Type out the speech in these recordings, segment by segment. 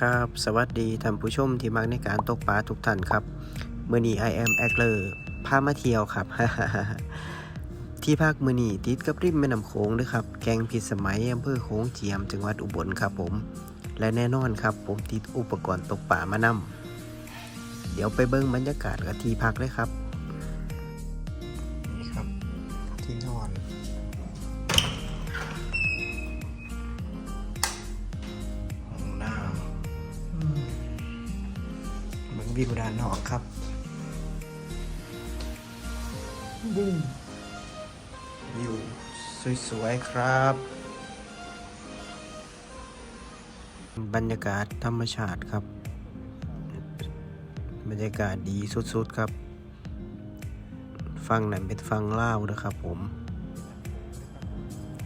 ครับ สวัสดีท่านผู้ชมที่มักในการตกปลาทุกท่านครับเมื่อนี้ I am a g l e r พามาเที่ยวครับ ที่ภาคมือนีติดกับริมแม่น้ำโขงด้วยครับ แกงผิดสมัยอำเภอโขงเจียมจังหวัดอุบลครับผม และแน่นอนครับ ผมติดอุปกรณ์ตกปลามานำเดี๋ยวไปเบิ้งบรรยากาศกับที่พักเลยครับำมันวิวด้านนอกครับบุ้มวิวสวยๆครับ บรรยากาศธรรมชาติครับ บรรยากาศดีสุดๆครับฟังนั้นเป็นฟังเล่าวนะครับผม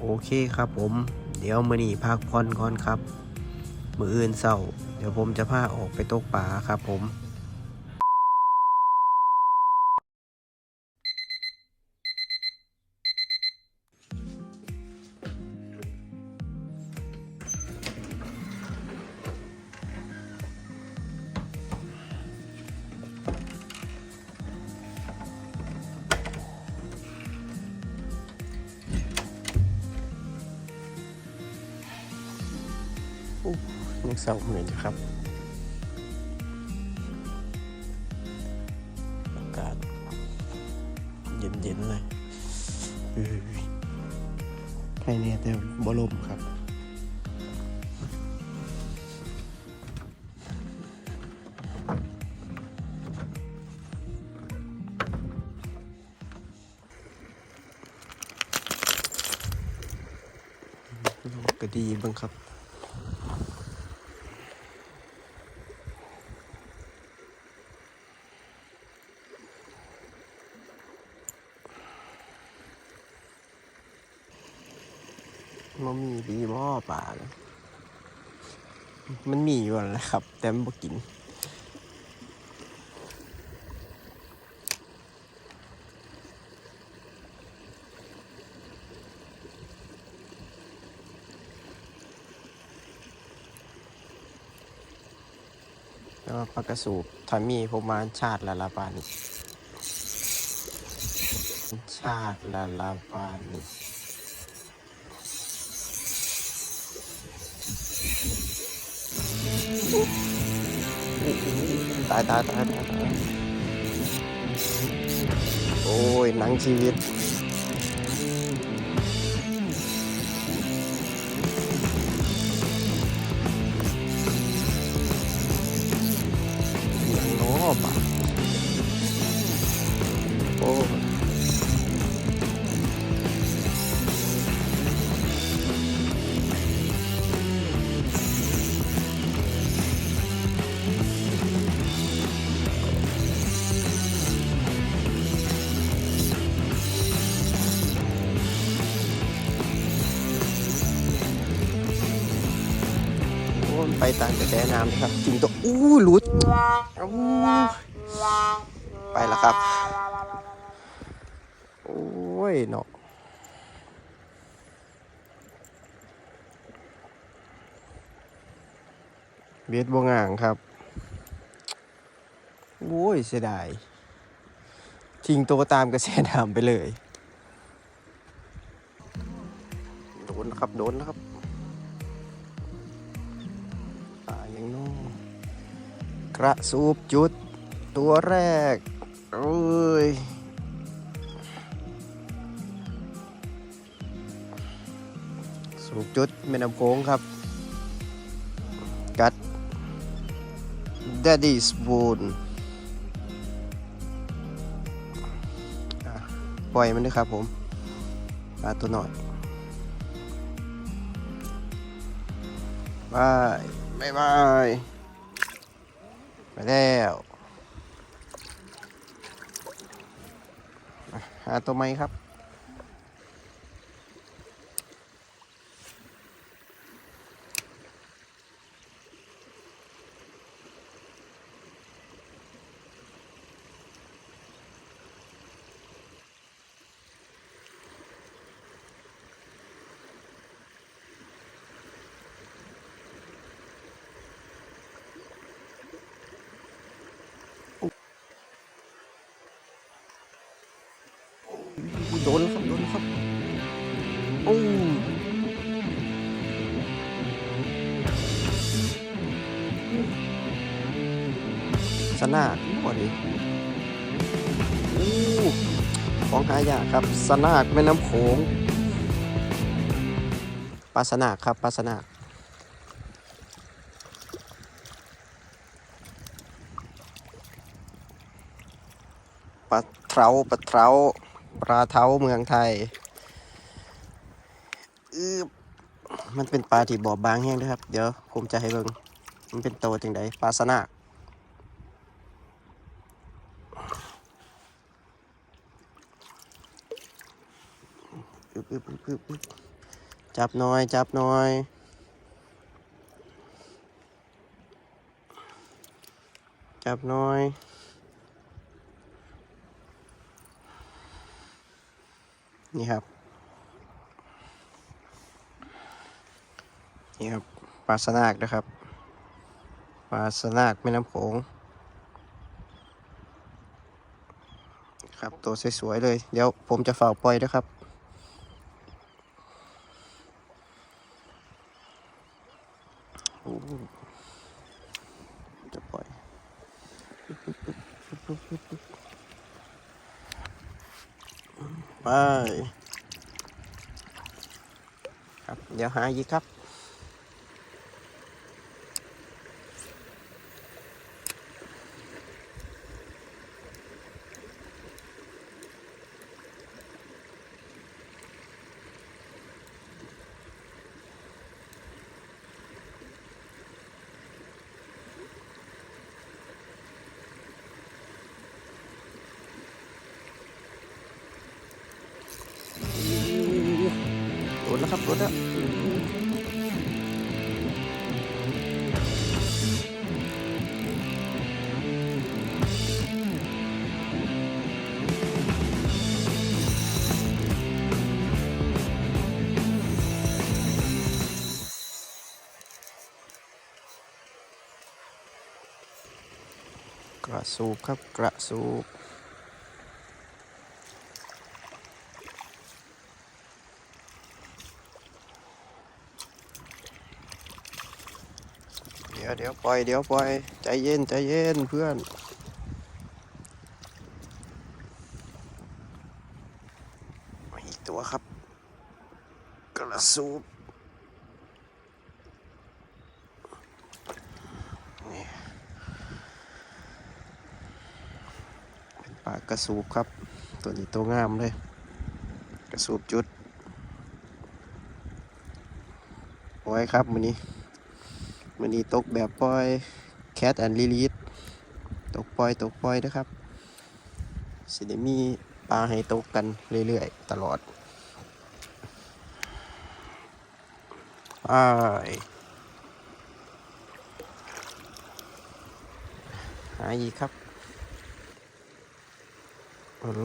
โอเคครับผม เดี๋ยวมือนี้พักผ่อนก่อนครับ มืออื่นเศร้า เดี๋ยวผมจะพาออกไปตกปลาครับผม เศร้าเหมือนอยู่ครับ อากาศเย็นๆเลยเอ้ยใครเนี่ยแต่บลมครับก็ดีบ้างครับ มันมีดีบ่ป่าเลยมันมีอยู่นั่นแหละครับ แต่มันบ่กินแล้วปากระสูบถ้ามีผมมาชาติละละปานนี่ชาติละละปาน ตายตายตายตายโอ้ยหนังชีวิตหนังโอ่ ไปตามกระแสน้ำเลยครับ จริงตัวอู้หลุดไปแล้วครับ โอ้ยเนาะเบียดบวงอ่างครับ โอ้ยเสียดาย ทิ้งตัวตามกระแสน้ำไปเลย โดนแล้วครับ โดนแล้วครับ ปาอย่างโน้นกระสูบจุดตัวแรก โอ้ยสูบจุดแม่น้ำโขงครับ กัด Daddy Spoon ปล่อยมันด้วยครับผมปลาตัวหน่อยบาย บายบาย ไปแล้วหาตัวไหมครับ โดนครับโดนครับโอ้สนาดพอดีโอ้ของหายากครับสนาดแม่น้ำโขงปลาสนาดครับปลาสนาดปลาเทาปลาเทา ปลาเท้าเมืองไทยอือมันเป็นปลาที่บอบบางแห้งนะครับ เดี๋ยวผมจะให้เบิ่งมันเป็นโตจังไดปลาสนากจับน่อย จับน่อยจับน่อย นี่ครับ นี่ครับปลาสนากนะครับปลาสนากแม่น้ำโขงครับตัวสวยๆเลย เดี๋ยวผมจะฝากปล่อยนะครับโอ้จะปล่อย ไป ครับ เดี๋ยวหาอีกครับ โดนแล้วครับโดนแล้วกระสูบครับกระสูบ เดี๋ ยวเดี๋ยวปล่อยเดี๋ยวปล่อยใจเย็นใจเย็นเพื่อนมาอีกตัวครับกระสูบนี่เป็นปลากระสูบครับ ตัวนี้ตัวงามเลย กระสูบจุดไว้ครับมือนี้ มันนี้ตกแบบปล่อยแคทแอนด์ลิลีดตกปล่อยตกปล่อยนะครับสิได้มีปลาให้ตกกันเรื่อยๆ ตลอดไปหาอีกครับ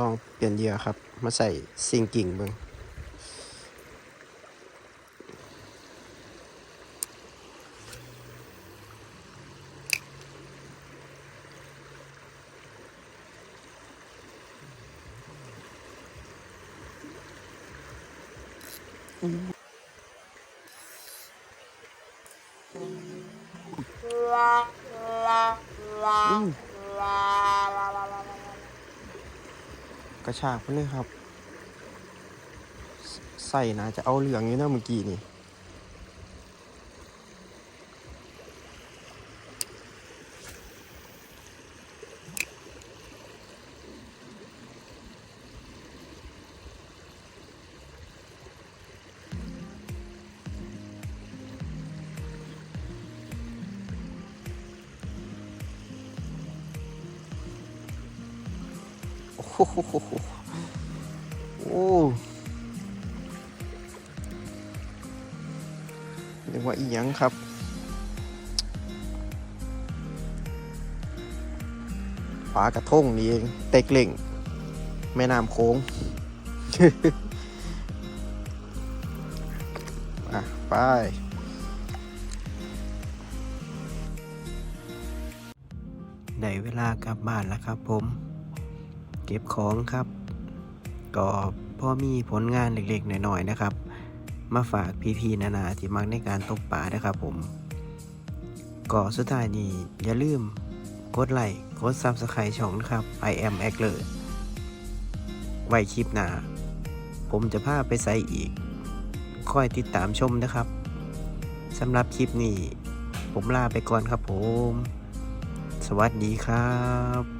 ลองเปลี่ยนเหยื่อครับ มาใส่ซิงกิ่งเบิ่ง กระชากไปเลยครับ ใส่นะจะเอาเหลืองอยู่นะเมื่อกี้นี่ โอ้โหเรียกว่าอีหยังครับปลากระทงนี่เองเต็กเล่งแม่น้ำโค้งอะไปได้เวลากลับบ้านแล้วครับผม เก็บของครับ ก็พอมีผลงานเล็กๆหน้อยๆนะครับ มาฝากพี่ๆนานาที่มักในการตกปลานะครับผมก็สุดท้ายนี้อย่าลืมกดไลค์กด Subscribe ช่องนะครับ I am a g l e r ไว้คลิปหน้า ผมจะพาไปใส่อีกคอยติดตามชมนะครับสำหรับคลิปนี้ ผมลาไปก่อนครับผม สวัสดีครับ